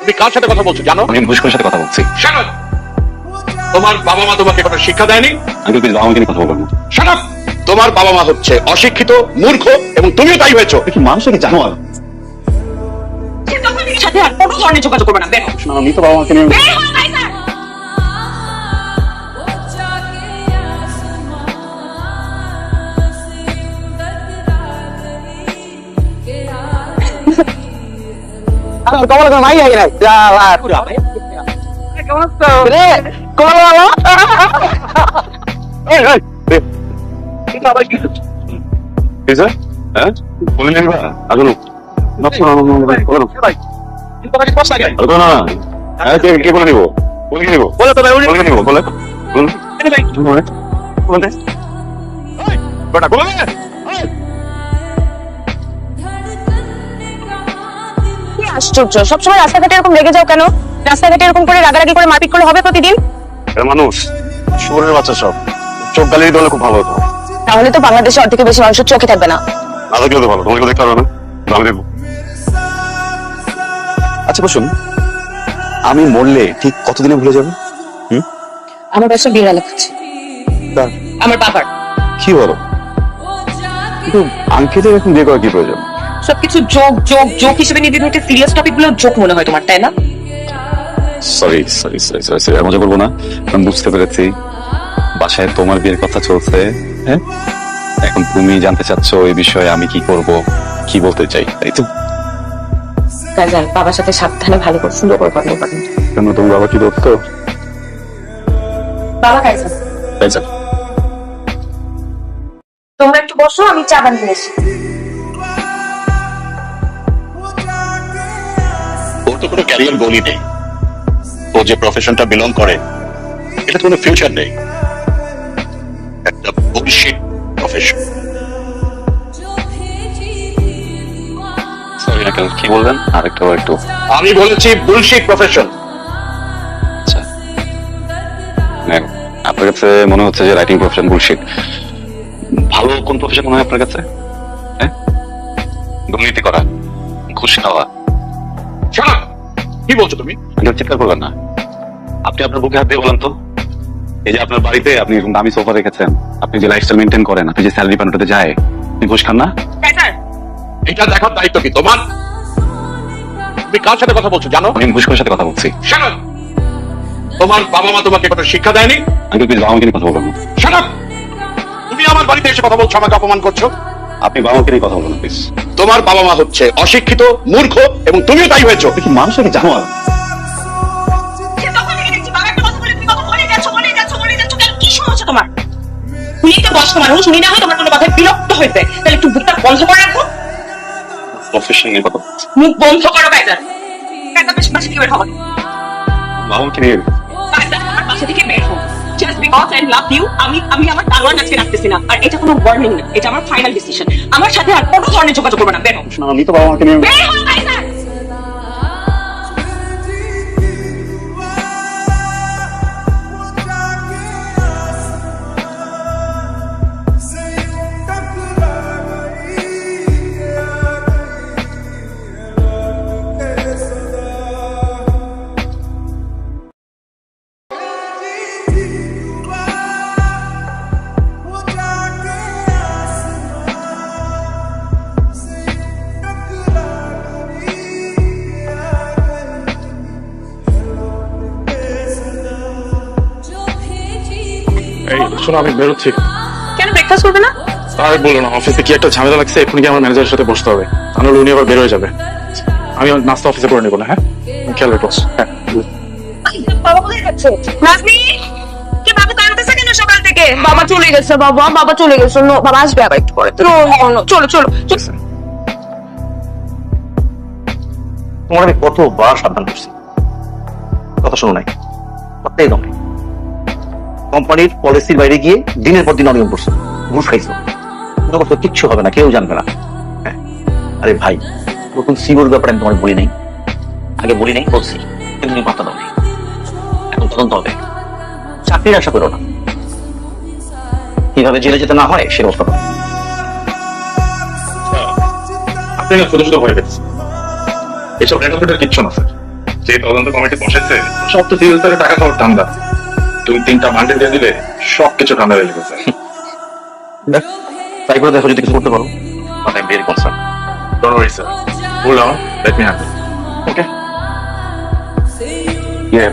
তুমি কার সাথে কথা বলছো জানো? আমি মুস্কুরের সাথে কথা বলছি। তোমার বাবা মা তোমাকে কোনো শিক্ষা দেয়নি? আমি প্লিজ আমাকে নিয়ে কথা বলব শাট তোমার বাবা মা হচ্ছে অশিক্ষিত মূর্খ এবং তুমিও তাই হয়েছো। কি মানুষ কি জানো আর সাথে আর কোনো ধরনের যোগাযোগ করবে না। বের হও। আমি তো বাবা মাকে নিয়ে কাইসার! কমলা কোনো মাই আগে নাই কেমন আছো রে কমলা এই, এই, এই। কি স্যার? হ্যাঁ? বলে নিবি বা? আগে নো। না, না, না, না, না, বলে নাও। আরে না, না, না। হ্যাঁ, কে- কে বলে নিবো? বলে কে নিবো? বলে তো ভাই বলে নিবো? বলে? বলে? বলে? বলে। বেটা বলে আশ্চর্য। সবসময় রাস্তাঘাটে এরকম রেগে যাও কেন? রাস্তাঘাটে এরকম করে রাগারাগি করে মারপিট করলে হবে প্রতিদিন? এরা মানুষ শুয়োরের বাচ্চা সব। চোখ গালিয়ে দিলে খুব ভালো হতো। তাহলে তো বাংলাদেশে অর্ধেকের বেশি মানুষের চোখে থাকবে না। না দেখলে তো ভালো তোমাকে দেখতে পারবে না। আমি দেখব। আচ্ছা বসুন। আমি মরলে ঠিক কতদিনে ভুলে যাবে? আমার কাছে বিড়াল আছে। আমার বাবার। কি বলো? কিন্তু আঙ্কেলের এখন বিয়ে করা কি প্রয়োজন? সবকিছু যোগ যোগ যোগ হিসেবে নিয়ে দিতে সিরিয়াস টপিকগুলো যোগ মনে হয় তোমার তাই না? Sorry sorry sorry sorry sorry মজা করব না। আমি বুঝতে পেরেছি। বাসায় তোমার বিয়ের কথা চলছে হ্যাঁ? এখন তুমি জানতে চাচ্ছ এই বিষয়ে আমি কি করব কি বলতে চাই তাই তো? কাজান বাবার সাথে সাবধানে ভালো করে সুন্দর করে কথা বলবেন কেন তোমার বাবা কি বলতো বাবা তাই স্যার। তোমরা একটু বসো আমি চা বানিয়ে এসি তো কোনো ক্যারিয়ার গোলই নেই। ও যে প্রফেশনটা বিলং করে এটা তো কোনো ফিউচার নেই। একটা বুলশিট প্রফেশন কি বলবেন আরেকটা একটু। আমি বলেছি বুলশিট প্রফেশন আচ্ছা। আপনার কাছে মনে হচ্ছে যে রাইটিং প্রফেশন বুলশিট ভালো কোন প্রফেশন মনে হয় আপনার কাছে? হ্যাঁ? দুর্নীতি করা ঘুষ খাওয়া। কি বলছো তুমি? আঙ্কেল চিৎকার করবেন না। আপনি আপনার বুকে হাত দিয়ে বলেন তো। এই যে আপনার বাড়িতে আপনি এরকম দামি সোফা রেখেছেন আপনি যে লাইফস্টাইল মেনটেন করেন আপনি যে স্যালারি পান ওটাতে যায় আপনি ঘুষ খান না? এটা দেখার দায়িত্ব কি তোমার? তুমি কার সাথে কথা বলছো জানো? আমি ঘুষখোরের সাথে কথা বলছি। তোমার বাবা মা তোমাকে কোনো শিক্ষা দেয়নি? আমি প্লিজ বাবা মাকে কথা বলব। তুমি আমার বাড়িতে এসে কথা বলছো আমাকে অপমান করছ। আপনি বাবা মাকে নিয়ে কথা বলবেন প্লিজ তোমার বাবা মা হচ্ছে অশিক্ষিত মূর্খ এবং তুমিও তাই হয়েছো। কি মানুষ নাকি জানো আর তোমার? উনি তো বয়স্ক মানুষ উনি না হয় তোমার কোনো কথায় বিরক্ত হয়েছে তাহলে একটু বুকটা বন্ধ করে রাখো। কথা মুখ বন্ধ করো বেশি কি বের হবে বাবা নিয়ে আমার পাশে থেকে বের হো just because I love you আমি আমি আমার তালোয়ার আজকে রাখতেছি না। আর এটা কোনো ওয়ার্নিং না এটা আমার ফাইনাল ডিসিশন আমার সাথে আর কোনো ধরনের যোগাযোগ করবে না। বের আমি তো বাবা মাকে নিয়ে এই শোনো আমি বেরোচ্ছি। কেন ব্রেকফাস্ট করবে না? আর বলো না অফিসে কি একটা ঝামেলা লাগছে এক্ষুনি আমার ম্যানেজারের সাথে বসতে হবে। তাহলে উনি আবার বের হয়ে যাবে। আমি নাস্তা অফিসে করে নেব না হ্যাঁ? খেয়াল রেখো হ্যাঁ বাবা কোথায় যাচ্ছে? নাজনি কি বাবু কাঁদতেছে কেন সকাল থেকে? বাবা চলে গেছে বাবা বাবা চলে গেছে। নো বাবা আসবে আবার একটু পরে। চলো চলো চলো। তোমার আমি কতবার সাবধান করছি? কথা শোনো নাই। কথাই দম নেই। কোম্পানির পলিসির বাইরে গিয়ে দিনের পর দিন অনিয়ম করছ। ঘুষ খাইছো। কথা কিচ্ছু হবে না, কেউ জানবে না। হ্যাঁ। আরে ভাই, নতুন সিওর ব্যাপারে আমি তোমার বলি নাই। আগে বলি নাই, বলছি। তুমি পাত্তা দাও। এখন তদন্ত হবে। চাকরির আশা করো না। কীভাবে জেলে যেতে না হয়, সে ব্যবস্থা করো। এসব রেটাফেটার কিচ্ছু না, স্যার। যে তদন্ত কমিটি বসেছে, সব তো সিভিল টাকা খাওয়ার ধান্দা। তুমি তিনটা মান্ডে দিয়ে দিলে সব কিছু ঠান্ডা হয়ে তাই করে দেখো যদি কিছু করতে পারো। I very concern don't worry sir hold on let me handle okay ইয়ে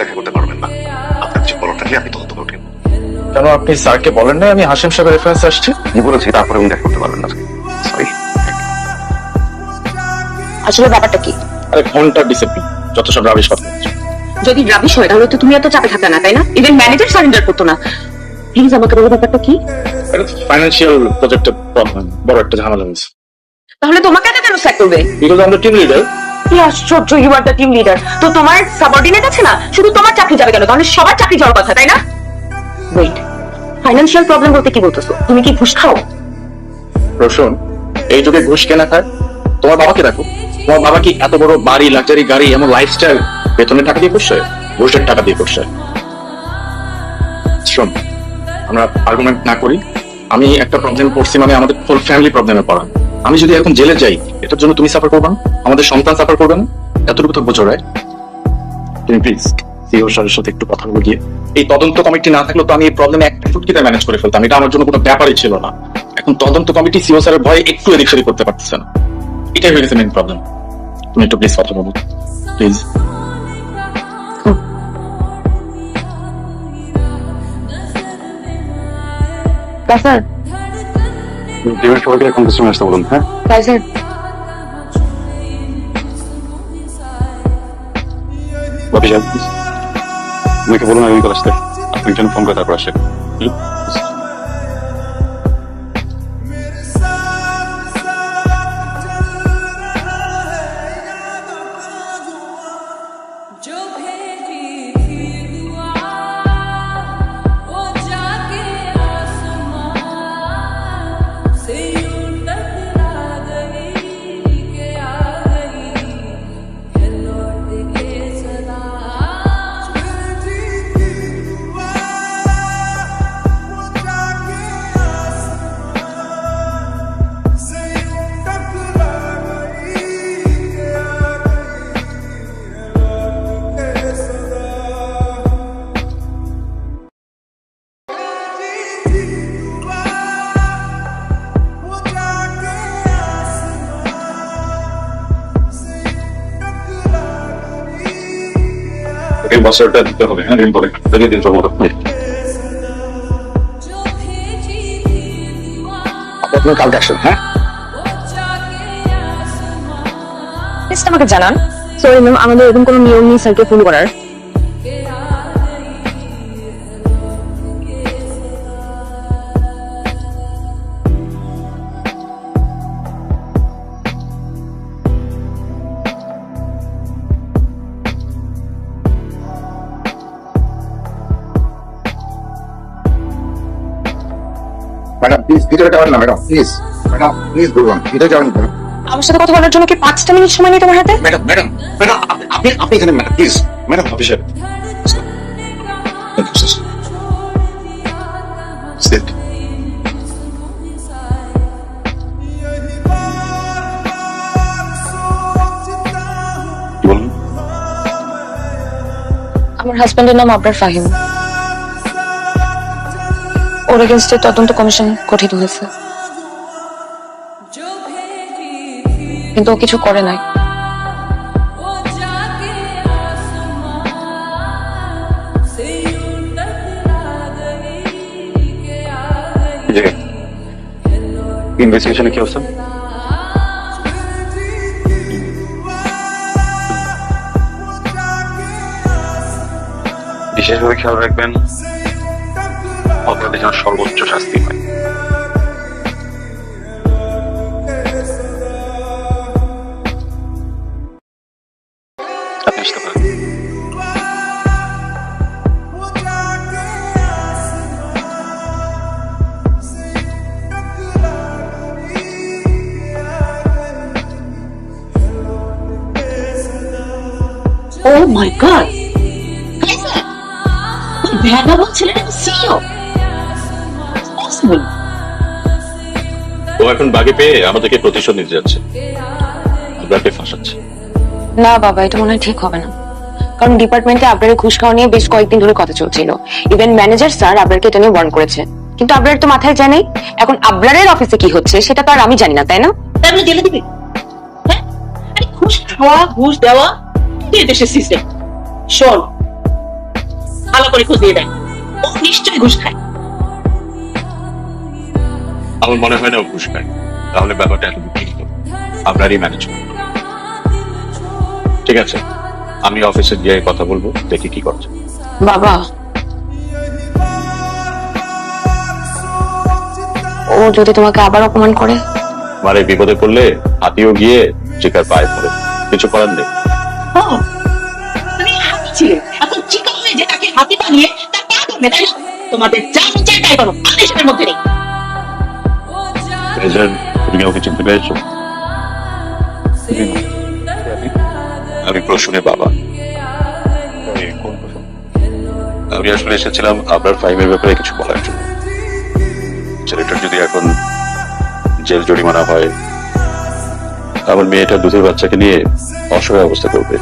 দেখা করতে পারবেন না। আপনার কিছু বলার থাকলে আমি তদন্ত করে কেন আপনি স্যারকে বলেন না আমি হাসিম সাহেবের রেফারেন্স আসছে। আমি বলেছি তারপরে উনি দেখা করতে পারবেন না। সরি আসলে ব্যাপারটা কি? আরে ঘণ্টার ডিসিপ্লিন যত সব রাবিশ কথা যদি রাবিশ হয় তাহলে তো তুমি এত চাপে থাকতে না তাই না? ইভেন ম্যানেজার সারেন্ডার করতো না। প্লিজ আমাকে বলো ব্যাপারটা কি? ফাইন্যান্সিয়াল প্রজেক্টের প্রবলেম বড় একটা ঝামেলা হয়েছে। তাহলে তোমাকে কেন স্যাক করবে? বিকজ আমরা টিম লিডার কি আশ্চর্য you are the team leader তো তোমার সাবঅর্ডিনেট আছে না? শুধু তোমার চাকরি যাবে কেন? তাহলে সবার চাকরি যাওয়ার কথা তাই না? ওয়েট ফাইন্যান্সিয়াল প্রবলেম বলতে কি বলতেছো? তুমি কি ঘুষ খাও? রসুন এই যুগে ঘুষ কেনা খায়? তোমার বাবাকে দেখো তোমার বাবা কি এত বড় বাড়ি লাক্সারি গাড়ি এমন লাইফস্টাইল বেতনের টাকা দিয়ে করছে? ঘুষের টাকা দিয়ে করছে। শোন, আমরা আর্গুমেন্ট না করি। আমি একটা প্রবলেম পড়ছি মানে আমাদের ফুল ফ্যামিলি প্রবলেমে পড়া। আমি যদি এখন জেলে যাই, এটার জন্য তুমি সাফার করবে আমাদের সন্তান সাফার করবে না? এতটুকু তো বোঝো রায় তুমি প্লিজ সিও স্যারের সাথে একটু কথা বলে গিয়ে। এই তদন্ত কমিটি না থাকলে তো আমি এই প্রবলেম একটা চুটকিতে ম্যানেজ করে ফেলতাম। এটা আমার জন্য কোনো ব্যাপারই ছিল না। এখন তদন্ত কমিটি সিও স্যারের ভয়ে একটু এদিক সেদিক করতে পারতেছে না। এটাই হয়ে গেছে মেন প্রবলেম তুমি একটু প্লিজ কথা বলো। প্লিজ স্যার টিমের সবাইকে এখন কিছু আসতে বলুন হ্যাঁ? স্যার বাপি সাহেব আমাকে বলুন আমি কল আসতে আপনি একজন ফোন করে তারপর আসে হুম? বাসারটা দিতে হবে হ্যাঁ ঋণ করে। দেখে দিন সম্ভবত আপনি কালকে আসুন হ্যাঁ? আমাকে জানান। সরি ম্যাম আমাদের এরকম কোনো নিয়ম নেই স্যারকে ফোন করার। ভিতরে যাবেন না ম্যাডাম প্লিজ ম্যাডাম প্লিজ বলুন ভিতরে যাবেন না। আমার সাথে কথা বলার জন্য কি পাঁচটা মিনিট সময় নেই তোমার হাতে? ম্যাডাম ম্যাডাম ম্যাডাম আপনি- আপনি এখানে ম্যাডাম প্লিজ ম্যাডাম Sit. আমার হাজবেন্ডের নাম আবরার ফাহিম। ওর এগেনস্টে তদন্ত কমিশন গঠিত হয়েছে। কিন্তু ও কিছু করে নাই। ইনভেস্টিগেশনে কি অবস্থা? বিশেষভাবে খেয়াল রাখবেন অপরাধের যেন সর্বোচ্চ শাস্তি হয়। আপনি আসতে পারেন ও মাই গড ভ্যানা বলছিলেন সিও পসিবল ও এখন বাগে পেয়ে আমাদেরকে প্রতিশোধ নিতে যাচ্ছে। আপনাকে ফাঁসাচ্ছে। না বাবা এটা মনে হয় ঠিক হবে না। কারণ ডিপার্টমেন্টে আবরারের ঘুষ খাওয়া নিয়ে বেশ কয়েকদিন ধরে কথা চলছিল। ইভেন ম্যানেজার স্যার আবরারকে এটা নিয়ে ওয়ার্ন করেছে। কিন্তু আবরার তো মাথায় জানেই এখন আবরারের অফিসে কি হচ্ছে সেটা তো আর আমি জানি না তাই না? তাই বলে জেলে দিবি? হ্যাঁ? আরে ঘুষ খাওয়া ঘুষ দেওয়া কি দেশের সিস্টেম শোন ভালো করে খোঁজ দিয়ে দেয় ও নিশ্চয়ই ঘুষ খায়। আমার মনে হয় না ও ঘুষ খায়। তাহলে ব্যাপারটা এত ঠিক আপনারই ম্যানেজ ঠিক আছে? আমি অফিসে গিয়ে কথা বলব দেখি কি করছে। বাবা। ও যদি তোমাকে আবার অপমান করে? এই বিপদে পড়লে হাতিও গিয়ে চিকার পায়ে পড়ে। কিছু করার নেই। ও, তুমি হাতি ছিলে। এখন চিকা হয়ে যে তাকে হাতি বানিয়ে তার পা ধরবে তাই তোমাদের যা মন চায় তাই করো। আমি এসবের মধ্যে নেই। চিনতে পেরেছ আমি প্রসূনের বাবা আমি আসলে এসেছিলাম ফাইমের ব্যাপারে কিছু বলার জন্য ছেলেটার যদি এখন জেল জরিমানা হয় আমার মেয়েটা দুধের বাচ্চাকে নিয়ে অসহায় অবস্থা করবে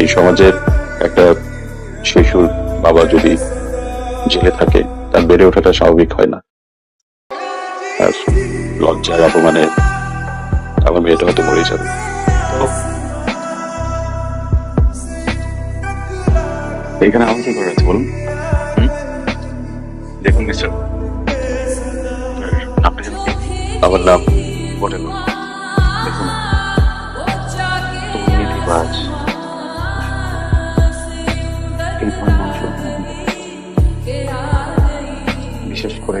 এই সমাজের একটা শিশুর বাবা যদি জেলে থাকে তার বেড়ে ওঠাটা স্বাভাবিক হয় না আর লজ্জার অপমানে আমার মেয়েটা হয়তো মরে যাবে। এখানে আমার কি করার বলুন? দেখুন মিস্টার আপনি যেন? আমার নাম বলেন দেখুন বিশেষ করে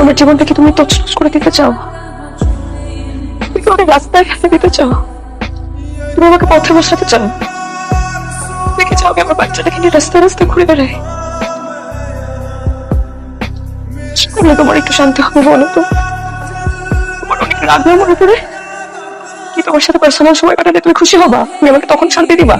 আমার জীবনটাকে তুমি তছনছ করে দিতে চাও? তুমি আমাকে রাস্তায় ফেলে দিতে চাও? তুমি আমাকে পথে বসাতে চাও? কি চাও আমি আমার বাচ্চাটাকে নিয়ে রাস্তায় রাস্তায় ঘুরে বেড়াই? করলে তোমার একটু শান্তি হবে বলো তো? তোমার অনেক রাগ মনে করে? কি তোমার সাথে পার্সোনাল সময় কাটালে তুমি খুশি হবা? তুমি আমাকে তখন শান্তি দিবা?